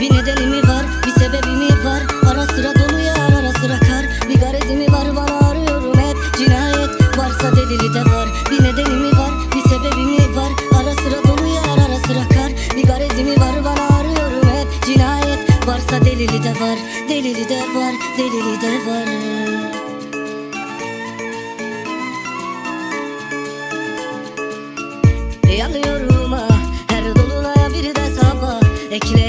Bir nedeni mi var bir sebebi mi var? Ara sıra dolu yar ara sıra kar. Bir garezi mi var bana arıyorum hep Cinayet. Varsa delili de var. Bir nedeni mi var bir sebebi mi var? Ara sıra dolu yar ara sıra kar. Bir garezi mi var bana arıyorum hep Cinayet. Varsa delili de var Delili de var delili de var. Yanıyorum ha her dolunaya bir de sabah. Ekle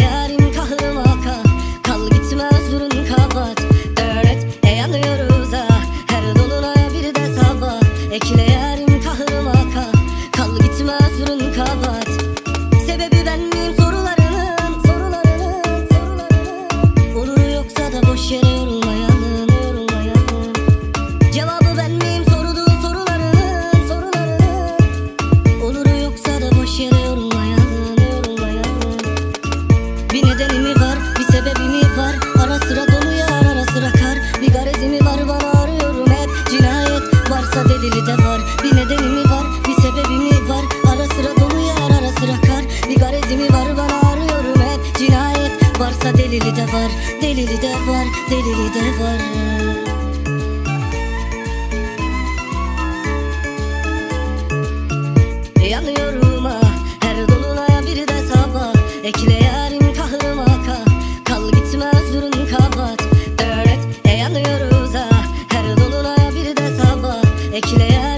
de var Delili de var, delili de var. Yanıyorum ha her dolunaya bir de sabah Ekle yarim kahrıma ka Kal gitmez durun kapat Dönet e yanıyoruz ha her dolunaya bir de sabah Ekle yarim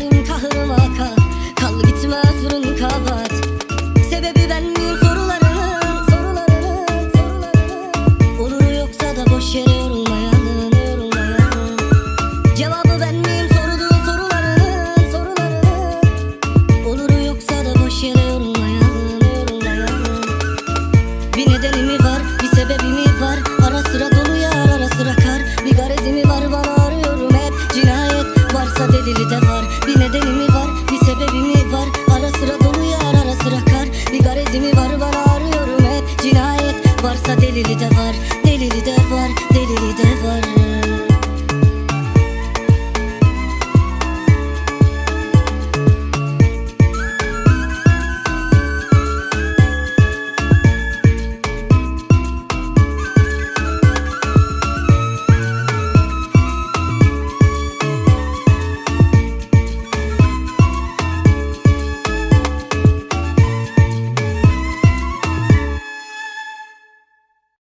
delili de var Bir nedeni mi var, bir sebebi mi var? Ara sıra dolu yar, ara sıra kar. Bir garezi mi var, bana arıyorum hep Cinayet. Varsa delili de var Delili de var, delili de var